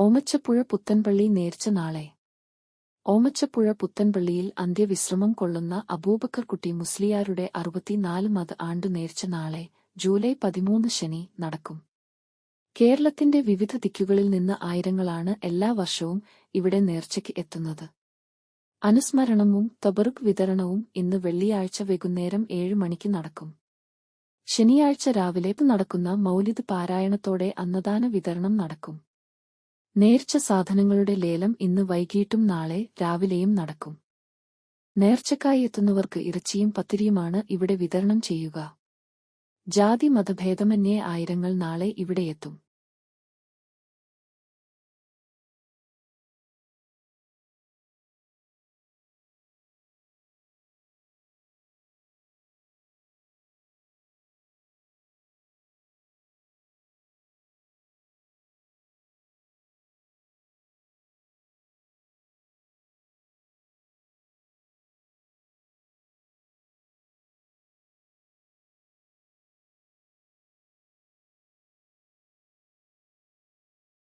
ഓമച്ചപ്പുഴ പുത്തൻപള്ളി നേർച്ച നാളെ. ഓമച്ചപ്പുഴ പുത്തൻപള്ളിയിൽ അന്ത്യവിശ്രമം കൊള്ളുന്ന അബൂബക്കർ കുട്ടി മുസ്ലിയാരുടെ അറുപത്തിനാല് മത ആണ്ടു നേർച്ച നാളെ ജൂലൈ പതിമൂന്ന് ശനി നടക്കും. കേരളത്തിന്റെ വിവിധ ദിക്കുകളിൽ നിന്ന് ആയിരങ്ങളാണ് എല്ലാ വർഷവും ഇവിടെ നേർച്ചയ്ക്ക് എത്തുന്നത്. അനുസ്മരണവും തബറുക് വിതരണവും ഇന്ന് വെള്ളിയാഴ്ച വൈകുന്നേരം ഏഴ് മണിക്ക് നടക്കും. ശനിയാഴ്ച രാവിലെ നടക്കുന്ന മൗലിദ് പാരായണത്തോടെ അന്നദാന വിതരണം നടക്കും. നേർച്ച സാധനങ്ങളുടെ ലേലം ഇന്ന് വൈകിട്ടും നാളെ രാവിലെയും നടക്കും. നേർച്ചക്കായി എത്തുന്നവർക്ക് ഇറച്ചിയും പത്തിരിയുമാണ് ഇവിടെ വിതരണം ചെയ്യുക. ജാതി മതഭേദമന്യേ ആയിരങ്ങൾ നാളെ ഇവിടെയെത്തും